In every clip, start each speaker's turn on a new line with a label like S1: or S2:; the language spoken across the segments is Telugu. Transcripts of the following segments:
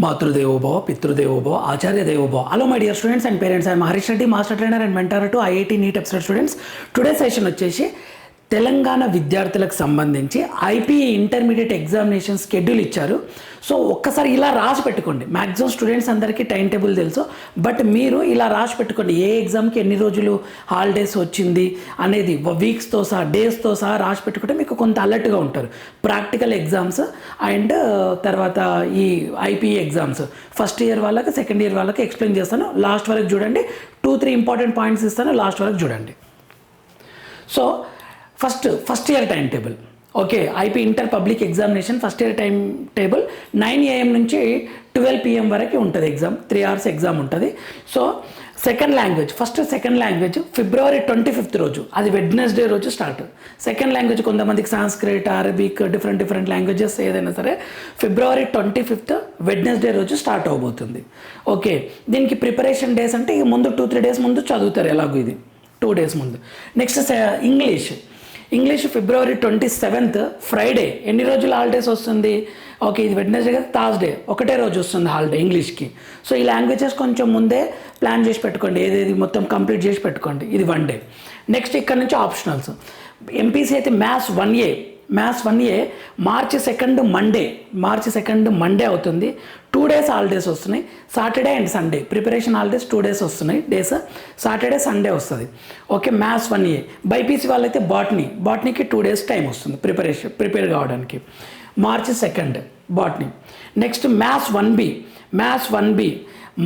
S1: మాతృదేవోభవ పితృదేవోభవ ఆచార్య దేవోభవ hello my dear students and parents I Harish Reddy master trainer and mentor to IIT NEET episode students today session వచ్చేసి తెలంగాణ విద్యార్థులకు సంబంధించి ఐపీఈ ఇంటర్మీడియట్ ఎగ్జామినేషన్ షెడ్యూల్ ఇచ్చారు. సో ఒక్కసారి ఇలా రాసి పెట్టుకోండి. మ్యాక్సిమం స్టూడెంట్స్ అందరికీ టైం టేబుల్ తెలుసు. బట్ మీరు ఇలా రాసి పెట్టుకోండి. ఏ ఎగ్జామ్కి ఎన్ని రోజులు హాలిడేస్ వచ్చింది అనేది వీక్స్తో సహా డేస్తో సహా రాసి పెట్టుకుంటే మీకు కొంత అలర్ట్గా ఉంటారు. ప్రాక్టికల్ ఎగ్జామ్స్ అండ్ తర్వాత ఈ ఐపీఏ ఎగ్జామ్స్. ఫస్ట్ ఇయర్ వాళ్ళకి సెకండ్ ఇయర్ వాళ్ళకి ఎక్స్ప్లెయిన్ చేస్తాను. లాస్ట్ వరకు చూడండి. టూ త్రీ ఇంపార్టెంట్ పాయింట్స్ ఇస్తాను. లాస్ట్ వరకు చూడండి. So first first year time table okay IP inter public examination first year time table nine AM నుంచి ట్వెల్వ్ పిఎం వరకు ఉంటుంది ఎగ్జామ్ త్రీ అవర్స్ ఎగ్జామ్ ఉంటుంది. So second language first second language February twenty fifth రోజు. అది వెడ్నెస్డే రోజు స్టార్ట్ సెకండ్ లాంగ్వేజ్ కొంతమందికి Sanskrit Arabic different different languages ఏదైనా సరే ఫిబ్రవరి ట్వంటీ ఫిఫ్త్ వెడ్నెస్డే రోజు స్టార్ట్ అవబోతుంది. ఓకే దీనికి ప్రిపరేషన్ డేస్ అంటే ఇక ముందు టూ త్రీ డేస్ ముందు చదువుతారు ఎలాగో ఇది. టూ డేస్ ముందు. Next English English February twenty seventh Friday. ఎన్ని రోజులు హాలిడేస్ వస్తుంది? ఓకే ఇది వెడ్నెస్డే కదా థర్స్డే ఒకటే రోజు వస్తుంది హాలిడే ఇంగ్లీష్కి. సో ఈ లాంగ్వేజెస్ కొంచెం ముందే ప్లాన్ చేసి పెట్టుకోండి. ఏదేది మొత్తం కంప్లీట్ చేసి పెట్టుకోండి. ఇది వన్ డే. నెక్స్ట్ ఇక్కడ నుంచి ఆప్షనల్స్. ఎంపీసీ అయితే maths one A. Maths one A March second Monday. March second Monday అవుతుంది. డేస్ హాలిడేస్ వస్తున్నాయి. Saturday and Sunday preparation holidays two days వస్తున్నాయి. డేస్ సాటర్డే సండే వస్తుంది. Okay maths one A BiPC వాళ్ళైతే బాటనీ బాటనీకి టూ డేస్ టైం వస్తుంది ప్రిపరేషన్ ప్రిపేర్ కావడానికి. March second botany next maths one B maths one B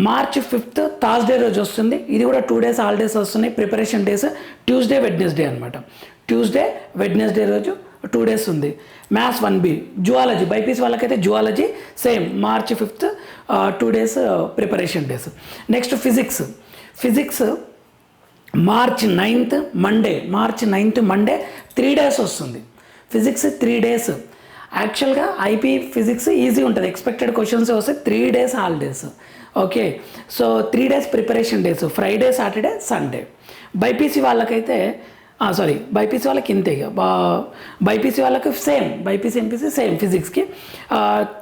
S1: March fifth Thursday రోజు వస్తుంది. ఇది కూడా టూ డేస్ హాలిడేస్ వస్తున్నాయి. ప్రిపరేషన్ డేస్ ట్యూస్డే వెడ్నెస్డే అనమాట ట్యూస్డే వెడ్నెస్డే రోజు టూ డేస్ ఉంది. Maths one B. Zoology. BiPC వాళ్ళకైతే zoology same. March fifth two days preparation days. Next physics. Physics March ninth Monday. March ninth Monday three days వస్తుంది. Physics three days. యాక్చువల్గా ఐపీ ఫిజిక్స్ ఈజీ ఉంటుంది. ఎక్స్పెక్టెడ్ క్వశ్చన్స్ వస్తే three days holidays. Okay. So three days preparation days. Friday Saturday Sunday. BiPC వాళ్ళకైతే సారీ బైపీసీ వాళ్ళకి ఇంతే ఇక. బైపీసీ వాళ్ళకి సేమ్ బైపీసీ ఎంపీసీ సేమ్ ఫిజిక్స్కి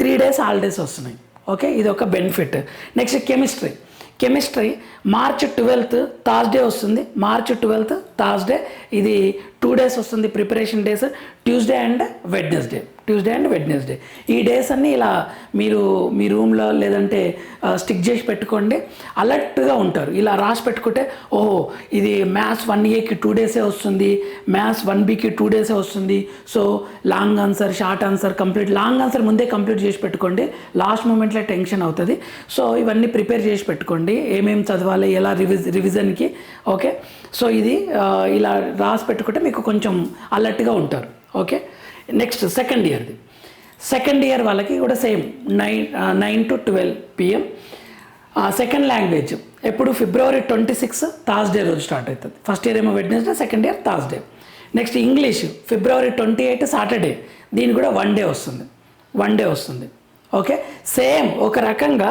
S1: త్రీ డేస్ హాలిడేస్ వస్తున్నాయి. ఓకే ఇది ఒక benefit next chemistry chemistry March twelfth Thursday వస్తుంది. మార్చ్ ట్వెల్త్ థర్స్డే ఇది టూ డేస్ వస్తుంది preparation days Tuesday and Wednesday Tuesday and Wednesday ఈ డేస్ అన్నీ ఇలా మీరు మీ రూమ్లో లేదంటే స్టిక్ చేసి పెట్టుకోండి. అలర్ట్గా ఉంటారు. ఇలా రాసి పెట్టుకుంటే ఓహో ఇది మ్యాథ్స్ వన్ ఏకి టూ డేసే వస్తుంది. మ్యాథ్స్ వన్ బీకి టూ డేసే వస్తుంది. So long answer short answer complete long answer ముందే కంప్లీట్ చేసి పెట్టుకోండి. లాస్ట్ మూమెంట్లో టెన్షన్ అవుతుంది. సో ఇవన్నీ ప్రిపేర్ చేసి పెట్టుకోండి. ఏమేమి చదవాలి ఎలా రివిజ్ రివిజన్కి ఓకే సో ఇది ఇలా రాసి పెట్టుకుంటే మీకు కొంచెం అలర్ట్గా ఉంటారు. ఓకే నెక్స్ట్ సెకండ్ ఇయర్ది సెకండ్ ఇయర్ వాళ్ళకి కూడా same nine nine to twelve PM. Second language. ఎప్పుడు ఫిబ్రవరి ట్వంటీ సిక్స్ థర్స్డే రోజు స్టార్ట్ అవుతుంది. ఫస్ట్ ఇయర్ ఏమో Wednesday second year Thursday next English. February twenty eight Saturday. దీని కూడా వన్ డే వస్తుంది. వన్ డే వస్తుంది. ఓకే? సేమ్ ఒక రకంగా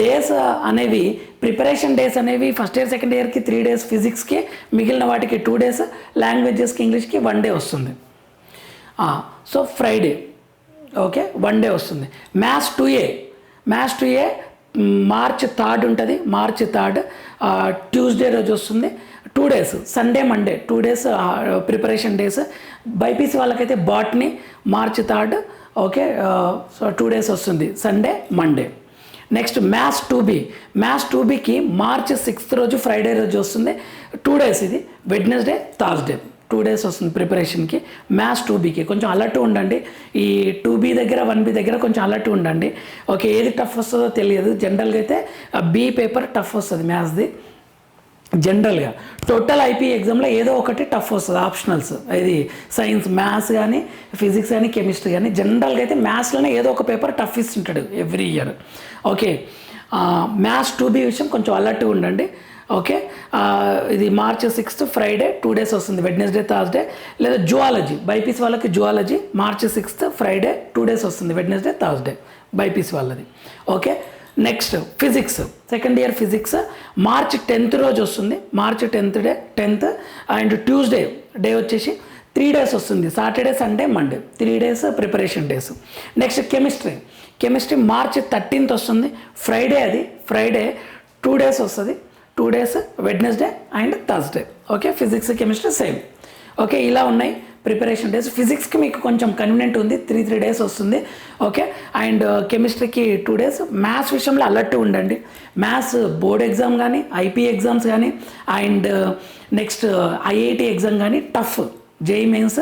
S1: డేస్ అనేవి ప్రిపరేషన్ డేస్ అనేవి ఫస్ట్ ఇయర్ సెకండ్ ఇయర్కి త్రీ డేస్ ఫిజిక్స్కి మిగిలిన వాటికి టూ డేస్ లాంగ్వేజెస్కి ఇంగ్లీష్కి వన్ డే వస్తుంది. So Friday okay one day వస్తుంది. Maths two A maths two A March third ఉంటుంది. మార్చ్ థర్డ్ ట్యూస్డే రోజు వస్తుంది. Two days Sunday Monday two days preparation days BiPC వాళ్ళకైతే botany March third okay so two days వస్తుంది. Sunday Monday next maths two B maths two బీకి మార్చ్ సిక్స్త్ రోజు ఫ్రైడే రోజు వస్తుంది. టూ డేస్ ఇది. వెడ్నెస్డే థర్స్డే టూ డేస్ వస్తుంది ప్రిపరేషన్కి. మ్యాథ్స్ టూ బీకి. కొంచెం అలర్ట్ ఉండండి. ఈ టూ బీ దగ్గర వన్ బీ దగ్గర కొంచెం అలర్ట్ ఉండండి. ఓకే ఏది టఫ్ వస్తుందో తెలియదు. జనరల్గా అయితే బీ పేపర్ టఫ్ వస్తుంది మ్యాథ్స్ది. జనరల్గా. టోటల్ ఐపీ ఎగ్జామ్లో ఏదో ఒకటి టఫ్ వస్తుంది ఆప్షనల్స్. ఇది సైన్స్ మ్యాథ్స్ కానీ ఫిజిక్స్ కానీ కెమిస్ట్రీ కానీ. జనరల్గా అయితే మ్యాథ్స్లోనే ఏదో ఒక paper tough ఇస్తుంటాడు every year. Okay maths two B విషయం కొంచెం అలర్ట్గా ఉండండి. ఓకే? ఇది March sixth Friday two days వస్తుంది. వెడ్నెస్డే థర్స్డే లేదా జువాలజీ. బైపీస్ వాళ్ళకి zoology. March sixth Friday two days వస్తుంది. వెడ్నెస్డే థర్స్డే బైపీసీ వాళ్ళది. Okay? Next physics. Second year physics. March tenth రోజు వస్తుంది. March tenth day tenth. And Tuesday day వచ్చేసి త్రీ డేస్ వస్తుంది. Saturday Sunday Monday. Three days preparation days. Next chemistry. Chemistry March thirteenth వస్తుంది. ఫ్రైడే అది. ఫ్రైడే టూ డేస్ వస్తుంది. Two days Wednesday and Thursday okay physics chemistry same okay ఇలా ఉన్నాయి ప్రిపరేషన్ డేస్ ఫిజిక్స్కి మీకు కొంచెం కన్వీనియంట్ ఉంది. త్రీ త్రీ డేస్ వస్తుంది. ఓకే అండ్ కెమిస్ట్రీకి టూ డేస్ మ్యాథ్స్ విషయంలో అలర్ట్ ఉండండి. మ్యాథ్స్ బోర్డ్ ఎగ్జామ్ కానీ ఐపీ ఎగ్జామ్స్ కానీ అండ్ నెక్స్ట్ ఐఐటి ఎగ్జామ్ కానీ టఫ్ జేఈ మెయిన్స్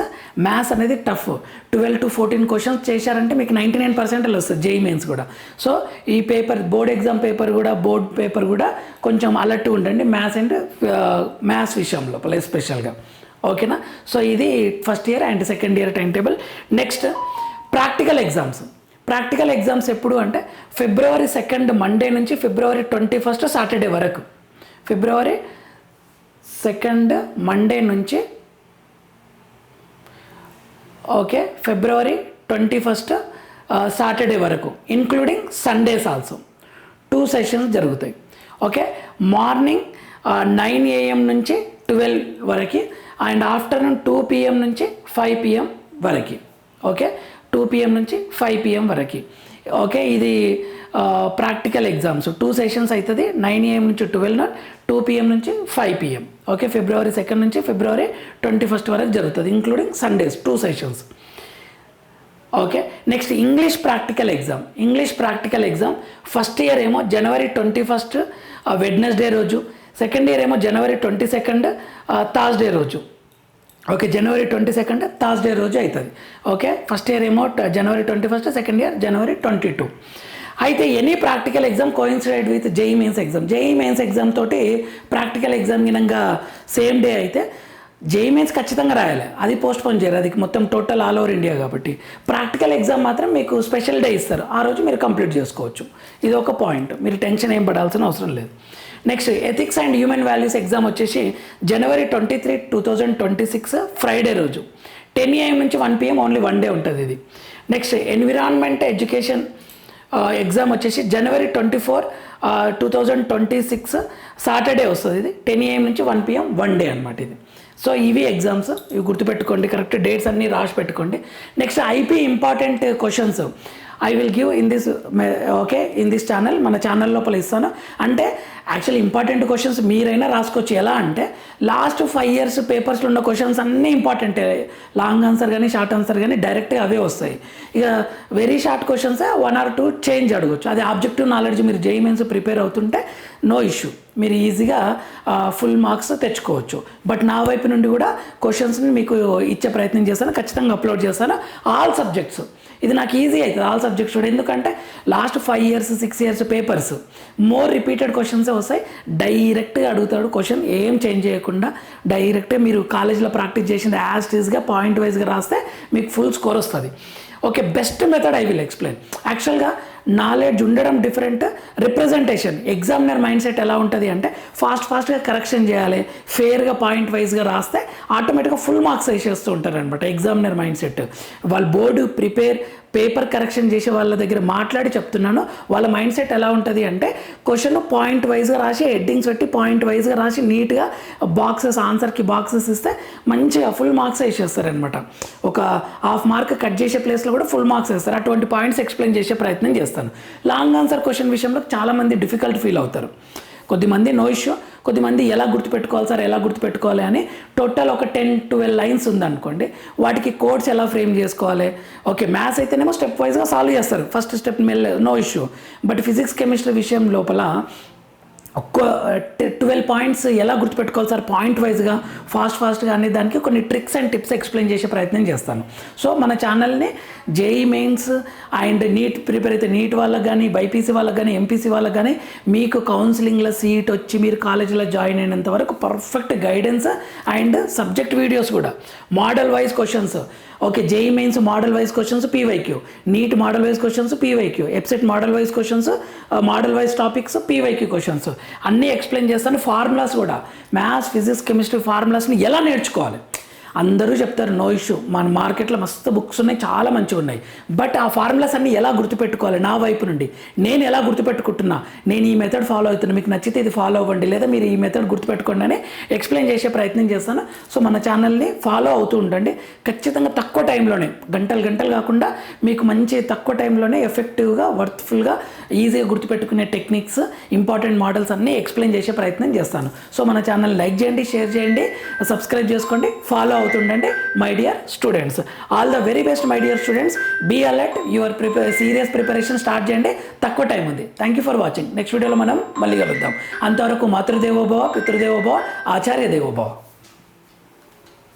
S1: మ్యాథ్స్ అనేది tough twelve to fourteen questions చేశారంటే మీకు నైంటీ నైన్ పర్సెంట్లు వస్తుంది జేఈ మెయిన్స్ కూడా. సో ఈ పేపర్ బోర్డ్ ఎగ్జామ్ పేపర్ కూడా బోర్డ్ పేపర్ కూడా కొంచెం అలర్ట్ ఉండండి మ్యాథ్స్ అండ్ మ్యాథ్స్ విషయంలో ఎస్పెషల్గా ఓకేనా? సో ఇది first year and second year time table next practical exams practical exams ఎప్పుడు అంటే ఫిబ్రవరి సెకండ్ మండే నుంచి ఫిబ్రవరి ట్వంటీ ఫస్ట్ సాటర్డే వరకు. ఫిబ్రవరి సెకండ్ మండే నుంచి okay February twenty first Saturday వరకు including Sundays also two sessions జరుగుతాయి. ఓకే మార్నింగ్ నైన్ ఏఎం నుంచి ట్వెల్వ్ వరకు అండ్ ఆఫ్టర్నూన్ టూ పిఎం నుంచి ఫైవ్ పిఎం వరకు. ఓకే టూ పిఎం నుంచి ఫైవ్ పిఎం వరకు. ఓకే ఇది ప్రాక్టికల్ ఎగ్జామ్స్ టూ సెషన్స్ అవుతుంది నైన్ ఏఎం నుంచి ట్వెల్వ్ టూ పిఎం నుంచి five PM okay February second నుంచి ఫిబ్రవరి ట్వంటీ ఫస్ట్ వరకు జరుగుతుంది including Sundays two sessions okay next English practical exam English practical exam first year ఏమో జనవరి ట్వంటీ ఫస్ట్ వెడ్నెస్డే రోజు. సెకండ్ ఇయర్ ఏమో జనవరి ట్వంటీ సెకండ్ థర్స్డే రోజు. Okay January twenty second Thursday రోజు అవుతుంది ఓకే ఫస్ట్ ఇయర్ ఏమో January twenty first second year January twenty two అయితే any practical exam coincided with JEE mains exam JEE mains exam తోటి ప్రాక్టికల్ ఎగ్జామ్ గినంగా సేమ్ డే అయితే జేఈ మెయిన్స్ ఖచ్చితంగా రాయాలి. అది పోస్ట్ పోన్ చేయరు. అది మొత్తం టోటల్ ఆల్ ఓవర్ ఇండియా కాబట్టి. ప్రాక్టికల్ ఎగ్జామ్ మాత్రం మీకు స్పెషల్ డే ఇస్తారు. ఆ రోజు మీరు కంప్లీట్ చేసుకోవచ్చు. ఇది ఒక పాయింట్ మీరు టెన్షన్ ఏం పడాల్సిన అవసరం లేదు. Next ethics and human values exam వచ్చేసి January twenty three two thousand twenty six Friday రోజు టెన్ ఏఎం నుంచి one PM only one day ఉంటుంది ఇది. నెక్స్ట్ ఎన్విరాన్మెంట్ ఎడ్యుకేషన్ ఎగ్జామ్ వచ్చేసి January twenty four two thousand twenty six Saturday వస్తుంది ఇది. టెన్ ఏఎం నుంచి వన్ పిఎం వన్ డే అనమాట ఇది. సో ఇవి ఎగ్జామ్స్ ఇవి గుర్తుపెట్టుకోండి కరెక్ట్ డేట్స్ అన్నీ రాసి పెట్టుకోండి. Next IP important questions I will give in this okay in this channel మన ఛానల్ లోపల ఇస్తాను. అంటే యాక్చువల్లీ ఇంపార్టెంట్ క్వశ్చన్స్ మీరైనా రాసుకోవచ్చు. ఎలా అంటే లాస్ట్ ఫైవ్ ఇయర్స్ పేపర్స్లో ఉన్న క్వశ్చన్స్ అన్నీ ఇంపార్టెంటే లాంగ్ ఆన్సర్ కానీ షార్ట్ ఆన్సర్ కానీ డైరెక్ట్గా అవే వస్తాయి. ఇక very short questions one or two change అడగచ్చు. అది ఆబ్జెక్టివ్ నాలెడ్జ్ మీరు జేఈ మెయిన్స్ ప్రిపేర్ అవుతుంటే నో ఇష్యూ మీరు ఈజీగా ఫుల్ మార్క్స్ తెచ్చుకోవచ్చు. బట్ నా వైపు నుండి కూడా క్వశ్చన్స్ని మీకు ఇచ్చే ప్రయత్నం చేస్తాను ఖచ్చితంగా అప్లోడ్ చేస్తాను ఆల్ సబ్జెక్ట్స్ ఇది నాకు ఈజీ అవుతుంది ఆల్ సబ్జెక్ట్స్ కూడా. ఎందుకంటే last five years six years papers more repeated క్వశ్చన్సే వస్తాయి. డైరెక్ట్గా అడుగుతాడు క్వశ్చన్ ఏం చేంజ్ చేయకుండా డైరెక్టే మీరు కాలేజ్లో ప్రాక్టీస్ చేసిన యాజ్ టీజ్గా పాయింట్ వైజ్గా రాస్తే మీకు ఫుల్ స్కోర్ వస్తుంది. Okay best method I will explain యాక్చువల్గా నాలెడ్జ్ ఉండడం different representation examiner mindset ఎలా ఉంటుంది అంటే ఫాస్ట్ ఫాస్ట్గా కరెక్షన్ చేయాలి ఫేర్గా పాయింట్ వైజ్గా రాస్తే ఆటోమేటిక్గా ఫుల్ మార్క్స్ వేసేస్తూ ఉంటారు అనమాట ఎగ్జామినర్ మైండ్ సెట్ వాళ్ళు బోర్డు ప్రిపేర్ పేపర్ కరెక్షన్ చేసే వాళ్ళ దగ్గర మాట్లాడి చెప్తున్నాను. వాళ్ళ మైండ్ సెట్ ఎలా ఉంటుంది అంటే క్వశ్చన్ పాయింట్ వైజ్గా రాసి హెడ్డింగ్స్ పెట్టి పాయింట్ వైజ్గా రాసి నీట్గా బాక్సెస్ ఆన్సర్కి బాక్సెస్ ఇస్తే మంచిగా ఫుల్ మార్క్స్ వేసేస్తారనమాట ఒక హాఫ్ మార్క్ కట్ చేసే ప్లేస్లో కూడా ఫుల్ మార్క్స్ వేస్తారు అటువంటి పాయింట్స్ ఎక్స్ప్లెయిన్ చేసే ప్రయత్నం చేస్తాను. లాంగ్ ఆన్సర్ క్వశ్చన్ విషయంలో చాలామంది డిఫికల్ట్ ఫీల్ అవుతారు. కొద్దిమంది నో ఇష్యూ కొద్దిమంది ఎలా గుర్తుపెట్టుకోవాలి సార్ ఎలా గుర్తుపెట్టుకోవాలి అని టోటల్ ఒక టెన్ ట్వెల్వ్ లైన్స్ ఉందనుకోండి వాటికి కోడ్స్ ఎలా ఫ్రేమ్ చేసుకోవాలి? ఓకే మ్యాథ్స్ అయితేనేమో స్టెప్ వైజ్గా సాల్వ్ చేస్తారు. First step మెల్ no issue but physics chemistry విషయం లోపల ఒక్క ట్వెల్వ్ పాయింట్స్ ఎలా గుర్తుపెట్టుకోవాలి సార్? పాయింట్ వైజ్గా ఫాస్ట్ ఫాస్ట్గా అనే దానికి కొన్ని ట్రిక్స్ అండ్ టిప్స్ ఎక్స్ప్లెయిన్ చేసే ప్రయత్నం చేస్తాను. సో మన ఛానల్ని JEE mains and NEET prepare అయితే నీట్ వాళ్ళకి కానీ బైపీసీ వాళ్ళకి కానీ ఎంపీసీ వాళ్ళకి కానీ మీకు కౌన్సిలింగ్లో సీట్ వచ్చి మీరు కాలేజీలో జాయిన్ అయినంత వరకు perfect guidance and subject videos కూడా. Model wise questions okay JEE mains model wise questions PYQ NEET model wise questions PYQ EAPCET model wise questions model wise topics PYQ questions అన్నీ ఎక్స్ప్లెయిన్ చేస్తాను ఫార్ములాస్ కూడా. మ్యాథ్స్ ఫిజిక్స్ కెమిస్ట్రీ ఫార్ములాస్ని ఎలా నేర్చుకోవాలి? అందరూ చెప్తారు నో ఇష్యూ. మన మార్కెట్లో మస్తు బుక్స్ ఉన్నాయి చాలా మంచిగా ఉన్నాయి. బట్ ఆ ఫార్ములాస్ అన్ని ఎలా గుర్తుపెట్టుకోవాలి? నా వైపు నుండి. నేను ఎలా గుర్తుపెట్టుకుంటున్నా? నేను ఈ మెథడ్ ఫాలో అవుతున్నా. మీకు నచ్చితే ఇది ఫాలో అవ్వండి. లేదా మీరు ఈ మెథడ్ గుర్తుపెట్టుకోండి అని ఎక్స్ప్లెయిన్ చేసే ప్రయత్నం చేస్తాను. సో మన ఛానల్ని ఫాలో అవుతూ ఉండండి. ఖచ్చితంగా తక్కువ టైంలోనే గంటలు గంటలు కాకుండా మీకు మంచి తక్కువ టైంలోనే ఎఫెక్టివ్గా వర్త్ఫుల్గా ఈజీగా గుర్తుపెట్టుకునే టెక్నిక్స్ ఇంపార్టెంట్ మోడల్స్ అన్నీ ఎక్స్ప్లెయిన్ చేసే ప్రయత్నం చేస్తాను. సో మన ఛానల్ లైక్ చేయండి షేర్ చేయండి సబ్స్క్రైబ్ చేసుకోండి follow అవుతుండండి my dear students all the very best my dear students be alert your prepare serious preparation start చేయండి. తక్కువ టైం ఉంది. Thank you for watching next వీడియోలో మనం మళ్ళీ కలుద్దాం. అంతవరకు మాతృదేవోభవ పితృదేవోభవ ఆచార్య దేవోభవ